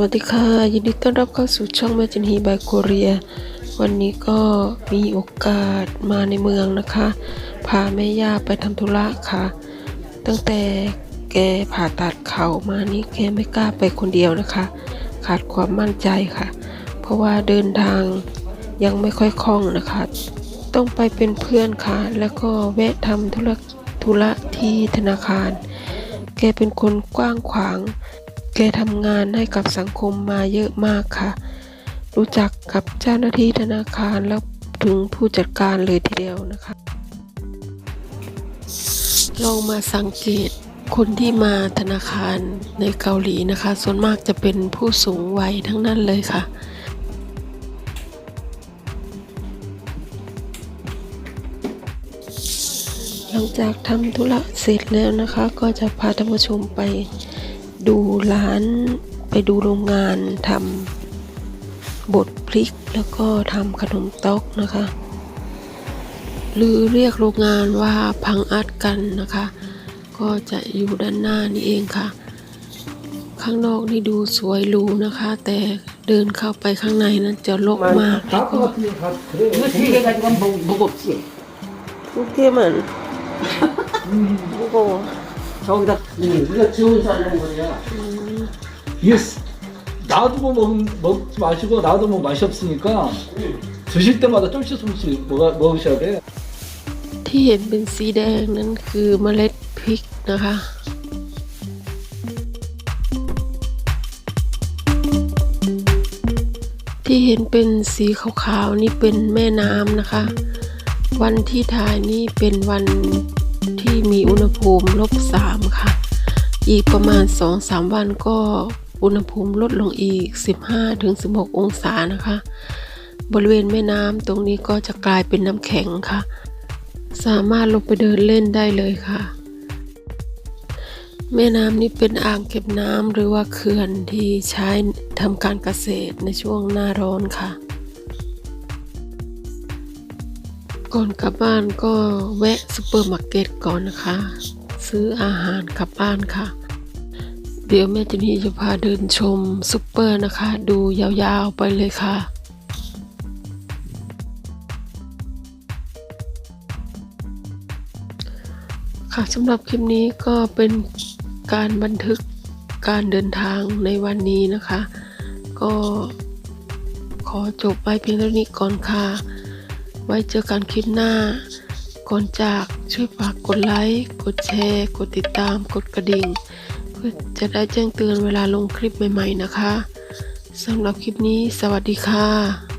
วัสดีค่ะ ยินดีต้อนรับเข้าสู่ช่องแมจินฮีบายโคเรีย วันนี้ก็มีโอกาสมาในเมืองนะคะ พาแม่ย่าไปทำธุระค่ะ ตั้งแต่แกผ่าตัดเข่ามานี่แกไม่กล้าไปคนเดียวนะคะ ขาดความมั่นใจค่ะ เพราะว่าเดินทางยังไม่ค่อยคล่องนะคะ ต้องไปเป็นเพื่อนค่ะ แล้วก็แวะทำธุระธุระที่ธนาคาร แกเป็นคนกว้างขวาง กทำงานให้กับสังคมมาเยอะมากค่ะ รู้จักกับเจ้าหน้าที่ธนาคารแล้วถึงผู้จัดการเลยทีเดียวนะคะ ลองมาสังเกตคนที่มาธนาคารในเกาหลีนะคะ ส่วนมากจะเป็นผู้สูงวัยทั้งนั้นเลยค่ะหลังจากทำธุระเสร็จแล้วนะคะ ก็จะพาท่านผู้ชมไป ดูร้านไปดูโรงงานทำบดพริกแล้วก็ทำขนมต๊อกนะคะ หรือเรียกโรงงานว่าพังอัดกันนะคะ ก็จะอยู่ด้านหน้านี่เองค่ะ ข้างนอกนี่ดูสวยหรูนะคะ แต่เดินเข้าไปข้างในนั้นจะรกมากแล้วก็บุกเทมันบุก 저기다 응, 우리가 지원서 하는 거야. 이게 스- 놔두고 먹, 먹지 마시고 놔두면 맛이 없으니까 드실 때마다 조금씩 조금씩 먹어, 먹으셔야 돼. ที่เห็นเป็นสีแดงนั้นคือเมล็ดพริกนะคะ ที่เห็นเป็นสีขาวๆนี่เป็นแม่น้ำนะคะ วันที่ถ่ายนี่เป็นวัน ที่มีอุณหภูมิลบสามค่ะ อีกประมาณ 2-3 วันก็อุณหภูมิลดลงอีก 15-16 องศานะคะ บริเวณแม่น้ำตรงนี้ก็จะกลายเป็นน้ำแข็งค่ะ สามารถลงไปเดินเล่นได้เลยค่ะ แม่น้ำนี้เป็นอ่างเก็บน้ำหรือว่าเขื่อนที่ใช้ทำการเกษตรในช่วงหน้าร้อนค่ะ ก่อนกลับบ้านก็แวะซูเปอร์มาร์เก็ตก่อนนะคะ ซื้ออาหารกลับบ้านค่ะ เดี๋ยวแม่จนนี่จะพาเดินชมซูเปอร์นะคะ ดูยาวๆไปเลยค่ะค่ะสำหรับคลิปนี้ก็เป็นการบันทึกการเดินทางในวันนี้นะคะ ก็ขอจบไปเพียงเท่านี้ก่อนค่ะ ไว้เจอกันคลิปหน้า ก่อนจากช่วยฝากกดไลค์ กดแชร์ กดติดตาม กดกระดิ่ง เพื่อจะได้แจ้งเตือนเวลาลงคลิปใหม่ๆนะคะสำหรับคลิปนี้ สวัสดีค่ะ